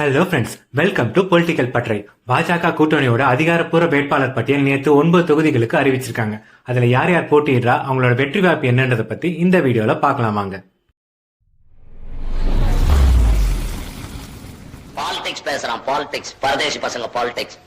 Hello friends welcome to political பற்றை பாஜக கூட்டணியோட அதிகாரப்பூர்வ வேட்பாளர் பட்டியல் நேற்று ஒன்பது தொகுதிகளுக்கு அறிவிச்சிருக்காங்க. அதுல யார் யார் போட்டியிடுறா அவங்களோட வெற்றி வாய்ப்பு என்னன்றதை பத்தி இந்த வீடியோல பார்க்கலாம் வாங்க. பாலிடிக்ஸ் பேசுறான் பாலிடிக்ஸ் பரதேசி பசங்க பாலிடிக்ஸ்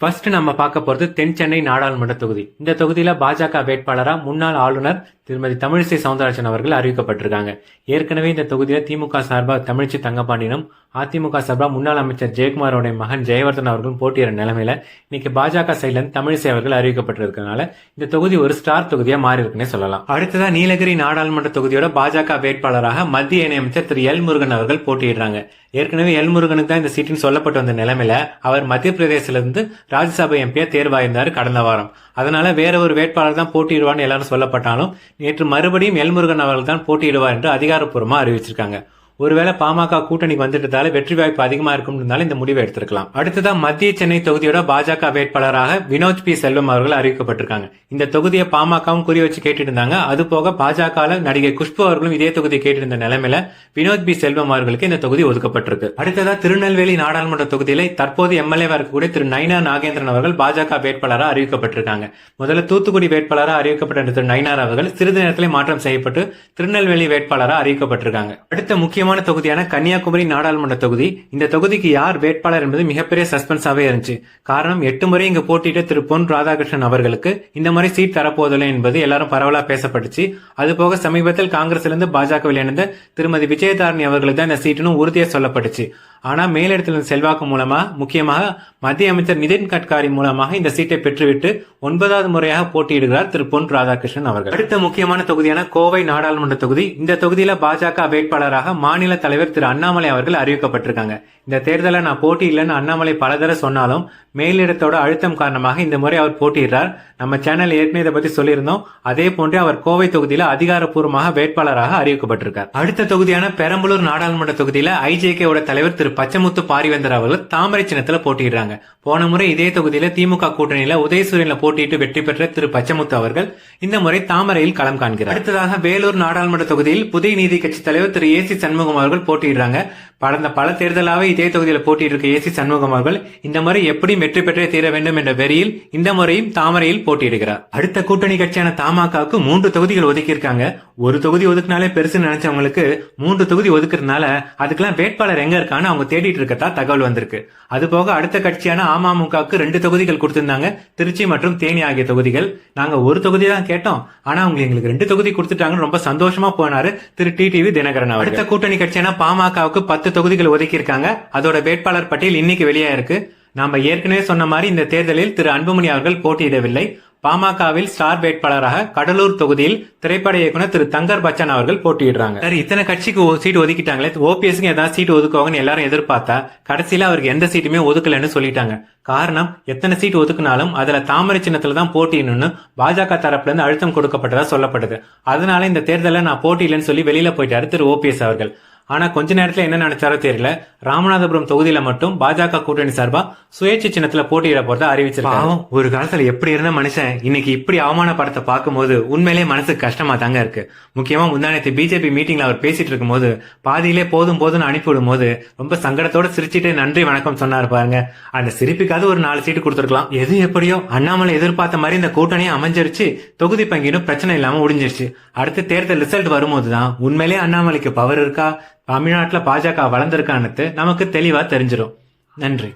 ஃபர்ஸ்ட் நம்ம பார்க்க போறது தென் சென்னை நாடாளுமன்ற தொகுதி. இந்த தொகுதியில பாஜக வேட்பாளரா முன்னாள் ஆளுநர் திருமதி தமிழிசை சவுந்தரராஜன் அவர்கள் அறிவிக்கப்பட்டிருக்காங்க. ஏற்கனவே இந்த தொகுதியில் திமுக சார்பாக தமிழிசை தங்கப்பாண்டியனும் அதிமுக சார்பா முன்னாள் அமைச்சர் ஜெயக்குமாரோடைய மகன் ஜெயவர்தன் அவர்களும் போட்டியிட நிலைமையில இன்னைக்கு பாஜக சைட்லேருந்து தமிழிசை அவர்கள் அறிவிக்கப்பட்டிருக்கனால இந்த தொகுதி ஒரு ஸ்டார் தொகுதியாக மாறி இருக்குன்னே சொல்லலாம். அடுத்ததா நீலகிரி நாடாளுமன்ற தொகுதியோட பாஜக வேட்பாளராக மத்திய இணையமைச்சர் திரு எல் முருகன் அவர்கள் போட்டியிடுறாங்க. ஏற்கனவே எல் முருகனுக்கு தான் இந்த சீட்டின் சொல்லப்பட்டு வந்த நிலைமையில அவர் மத்திய பிரதேசிலிருந்து ராஜ்யசபா எம்பியா தேர்வாயிருந்தார் கடந்த வாரம். அதனால வேற ஒரு வேட்பாளர் தான் போட்டியிடுவான்னு எல்லாரும் சொல்லப்பட்டாலும் நேற்று மறுபடியும் எல்முருகன் அவர்கள் தான் போட்டியிடுவார் என்று அதிகாரப்பூர்வமாக அறிவிச்சிருக்காங்க. ஒருவேளை பாமக கூட்டணிக்கு வந்துட்டதால வெற்றி வாய்ப்பு அதிகமா இருக்கும்ன்றதால இந்த முடிவை எடுத்திருக்கலாம். அடுத்ததான் மத்திய சென்னை தொகுதியோட பாஜக வேட்பாளராக வினோத் பி. செல்வம் அவர்கள் அறிவிக்கப்பட்டிருக்காங்க. இந்த தொகுதியை பாமகவும் குறி வச்சு கேட்டு இருந்தாங்க அது போக பாஜக நடிகை குஷ்பு அவர்களும் இதே தொகுதி கேட்டிருந்த நிலைமையில வினோத் பி. செல்வம் அவர்களுக்கு இந்த தொகுதி ஒதுக்கப்பட்டிருக்கு. அடுத்ததா திருநெல்வேலி நாடாளுமன்ற தொகுதியில தற்போது எம்எல்ஏவா இருக்கக்கூடிய திரு நைனா நாகேந்திரன் அவர்கள் பாஜக வேட்பாளராக அறிவிக்கப்பட்டிருக்காங்க. முதல்ல தூத்துக்குடி வேட்பாளராக அறிவிக்கப்பட்ட திரு நைனார் அவர்கள் சிறிது நேரத்திலே மாற்றம் செய்யப்பட்டு திருநெல்வேலி வேட்பாளராக அறிவிக்கப்பட்டிருக்காங்க. அடுத்த முக்கியமான தொகுதியான கன்னியாகுமரி நாடாளுமன்ற தொகுதி. இந்த தொகுதிக்கு யார் வேட்பாளர் என்பது மிகப்பெரிய சஸ்பென்ஸாவே இருந்துச்சு. காரணம் எட்டு முறை இங்கு போட்டியிட்ட திரு பொன் ராதாகிருஷ்ணன் அவர்களுக்கு இந்த முறை சீட் தரப்போவதில்லை என்பது எல்லாரும் பரவலா பேசப்பட்டுச்சு. அது போக சமீபத்தில் காங்கிரஸ்ல இருந்து பாஜகவில் இணைந்த திருமதி விஜயதாரணி அவர்களுக்கு தான் இந்த சீட்டுன்னு உறுதியாக சொல்லப்பட்டுச்சு. ஆனால் மேலிடத்தில் செல்வாக்கு மூலமாக முக்கியமாக மத்திய அமைச்சர் நிதின் கட்காரி மூலமாக இந்த சீட்டை பெற்றுவிட்டு ஒன்பதாவது முறையாக போட்டியிடுகிறார் திரு பொன் ராதாகிருஷ்ணன் அவர்கள். அடுத்த முக்கியமான தொகுதியான கோவை நாடாளுமன்ற தொகுதி. இந்த தொகுதியில பாஜக வேட்பாளராக மாநில தலைவர் திரு அண்ணாமலை அவர்கள் அறிவிக்கப்பட்டிருக்காங்க. இந்த தேர்தலில் நான் போட்டி இல்லைன்னு அண்ணாமலை பலதர சொன்னாலும் மேலிடத்தோட அழுத்தம் காரணமாக இந்த முறை அவர் போட்டியிடுறார். நம்ம சேனல் ஏற்கனவே இதை பத்தி சொல்லியிருந்தோம். அதே போன்றே அவர் கோவை தொகுதியில அதிகாரப்பூர்வமாக வேட்பாளராக அறிவிக்கப்பட்டிருக்கார். அடுத்த தொகுதியான பெரம்பலூர் நாடாளுமன்ற தொகுதியில ஐஜேகே தலைவர் திரு பச்சமுத்து பாரிவேந்தர் அவர்கள் தாமரை சின்னத்துல போட்டியிடுறாங்க. போன முறை இதே தொகுதியில திமுக கூட்டணியில உதயசூரியன்ல போட்டியிட்டு வெற்றி பெற்ற திரு பச்சமுத்து அவர்கள் இந்த முறை தாமரையில் களம் காண்கிறார். அடுத்ததாக வேலூர் நாடாளுமன்ற தொகுதியில் புதிய நீதி கட்சி தலைவர் திரு ஏ சி சண்முகம் அவர்கள் போட்டியிடுறாங்க. கடந்த பல தேர்தலாக இதே தொகுதியில் போட்டியிட்டிருக்க ஏ சி சண்முகம் அவர்கள் இந்த முறை எப்படி வெற்றி பெற்றே தீர வேண்டும் என்ற வெறியில் இந்த முறையும் தாமரையில் போட்டியிடுகிறார். அடுத்த கூட்டணி கட்சியான தமாகாவுக்கு மூன்று தொகுதிகள் ஒதுக்கியிருக்காங்க. ஒரு தொகுதி ஒதுக்கினாலே பெருசு நினைச்சவங்களுக்கு மூன்று தொகுதி ஒதுக்குறதுனால அதுக்கெல்லாம் வேட்பாளர் எங்க இருக்கான்னு அவங்க தேடிட்டு இருக்கதா தகவல் வந்திருக்கு. அது போக அடுத்த கட்சியான அமமுகவுக்கு ரெண்டு தொகுதிகள் கொடுத்திருந்தாங்க. திருச்சி மற்றும் தேனி ஆகிய தொகுதிகள். நாங்க ஒரு தொகுதி தான் கேட்டோம். ஆனா அவங்க எங்களுக்கு ரெண்டு தொகுதி கொடுத்துட்டாங்கன்னு ரொம்ப சந்தோஷமா போனாரு திரு டி டிவி தினகரன் அவர் அடுத்த கூட்டணி கட்சியான பாமகவுக்கு பத்து தொகுதிகள் ஒதுக்கி இருக்காங்க அதோட வேட்பாளர் பட்டியல் இன்னைக்கு வெளியா இருக்கு நாம ஏற்கனவே சொன்ன மாதிரி இந்த தேர்தலில் திரு அன்புமணி அவர்கள் போட்டியிடவில்லை. பாமகவில் ஸ்டார் வேட்பாளராக கடலூர் தொகுதியில் திரைப்பட இயக்குனர் திரு தங்கர் பச்சன் அவர்கள் போட்டியிடுறாங்க. சரி இத்தனை கட்சிக்கு சீட் ஒதுக்கிட்டாங்களே. ஓபிஎஸ்க்கு ஏதாவது சீட் ஒதுக்குவாங்கன்னு எல்லாரும் எதிர்பார்த்தா கடைசியில அவருக்கு எந்த சீட்டுமே ஒதுக்கலன்னு சொல்லிட்டாங்க. காரணம் எத்தனை சீட் ஒதுக்குனாலும் அதுல தாமரை சின்னத்துல தான் போட்டியிடணும்னு பாஜக தரப்புல இருந்து அழுத்தம் கொடுக்கப்பட்டதா சொல்லப்படுது அதனால இந்த தேர்தலில் நான் போட்டியிலன்னு சொல்லி வெளியில போயிட்டாரு திரு ஓபிஎஸ் அவர்கள். ஆனா கொஞ்ச நேரத்துல என்ன நினைச்சாரோ தெரியல. ராமநாதபுரம் தொகுதியில மட்டும் பாஜக கூட்டணி சார்பா சுயேட்சை சின்னத்துல போட்டியிட போறதா அறிவிச்சிருக்காங்க ஒரு காலத்துல எப்படி இருந்த மனுஷன் இன்னைக்கு இப்படி அவமான படத்தை பார்க்கும்போது உண்மையிலேயே மனசுக்கு கஷ்டமா தாங்க இருக்கு. முக்கியமா முந்தானத்து பிஜேபி மீட்டிங்ல அவர் பேசிட்டு இருக்கும்போது பாதியிலே போதும் போதும்னு அனுப்பிவிடும் போது ரொம்ப சங்கடத்தோட சிரிச்சிட்டு நன்றி வணக்கம் சொன்னாரு பாருங்க. அந்த சிரிப்புக்காவது ஒரு நாலு சீட்டு கொடுத்துருக்கலாம். எது எப்படியோ அண்ணாமலை எதிர்பார்த்த மாதிரி இந்த கூட்டணியை அமைஞ்சிருச்சு. தொகுதி பங்கீடும் பிரச்சனை இல்லாம முடிஞ்சிருச்சு அடுத்த தேர்தல் ரிசல்ட் வரும்போதுதான் உண்மையிலேயே அண்ணாமலைக்கு பவர் இருக்கா? தமிழ்நாட்டில் பாஜக வளர்ந்துருக்கான்னு நமக்கு தெளிவாக தெரிஞ்சிடும் நன்றி.